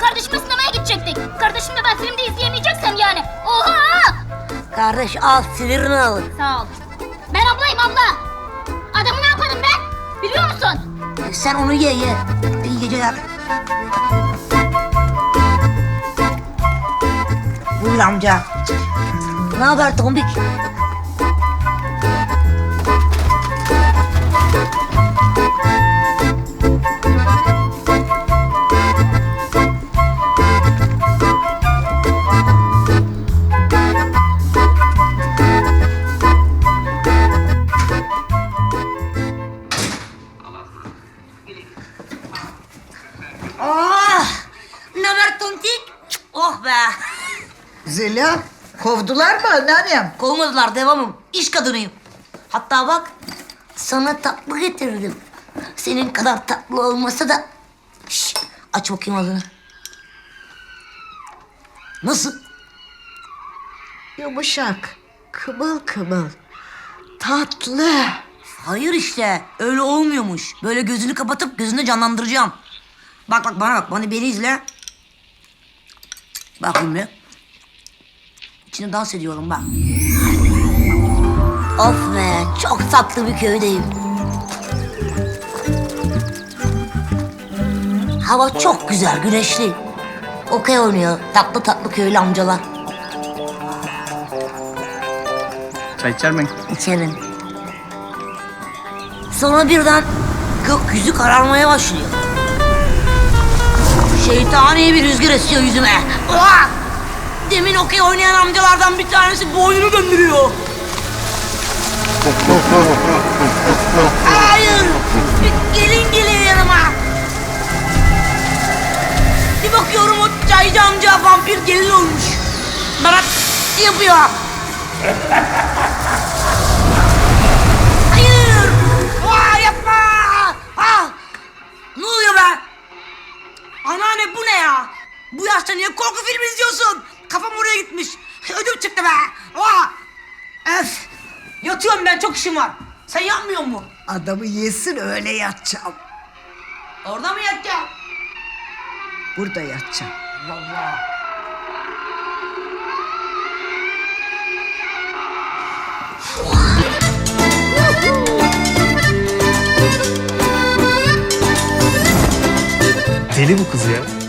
kardeşimle sinemaya gidecektik. Kardeşimle ben filmde izleyemeyeceksem yani. Oha! Kardeş al sinirini al. Sağ ol. Ben ablayım abla. Adamı ne yaparım ben? Biliyor musun? E, sen onu ye ye. İyi geceler. Buyur amca. Ne haber Tombik? Oh! Ne haber? Oh be. Zeliha kovdular mı anneannem? Kovmadılar devamım. İş kadınıyım. Hatta bak sana tatlı getirdim. Senin kadar tatlı olmasa da... Şş, aç bakayım ağzını. Nasıl? Yumuşak, kımıl kımıl, tatlı. Hayır işte öyle olmuyormuş. Böyle gözünü kapatıp gözünü canlandıracağım. Bak bak bana bak bana beni izle. Bak şimdi. İçinde dans ediyorum bak. Of be çok tatlı bir köydeyim. Hava çok güzel güneşli. Okey oynuyor tatlı tatlı köylü amcalar. Çay içer mi? İçerim. Sonra birden gökyüzü kararmaya başlıyor. Şeytani bir rüzgar esiyor yüzüme. Ulan! Demin okey oynayan amcalardan bir tanesi boynunu döndürüyor. Hayır! Bir gelin geliyor yanıma. Bir bakıyorum o çaycı amca vampir gelin olmuş. Bana yapıyor. Yaşta niye korku filmi izliyorsun? Kafam oraya gitmiş. Ödüm çıktı be. Aa! Öf! Yatıyorum ben çok işim var. Sen yapmıyor mu? Adamı yesin öyle yatacağım. Orada mı yatacağım? Burada yatacağım. Vallahi. Deli bu kız ya.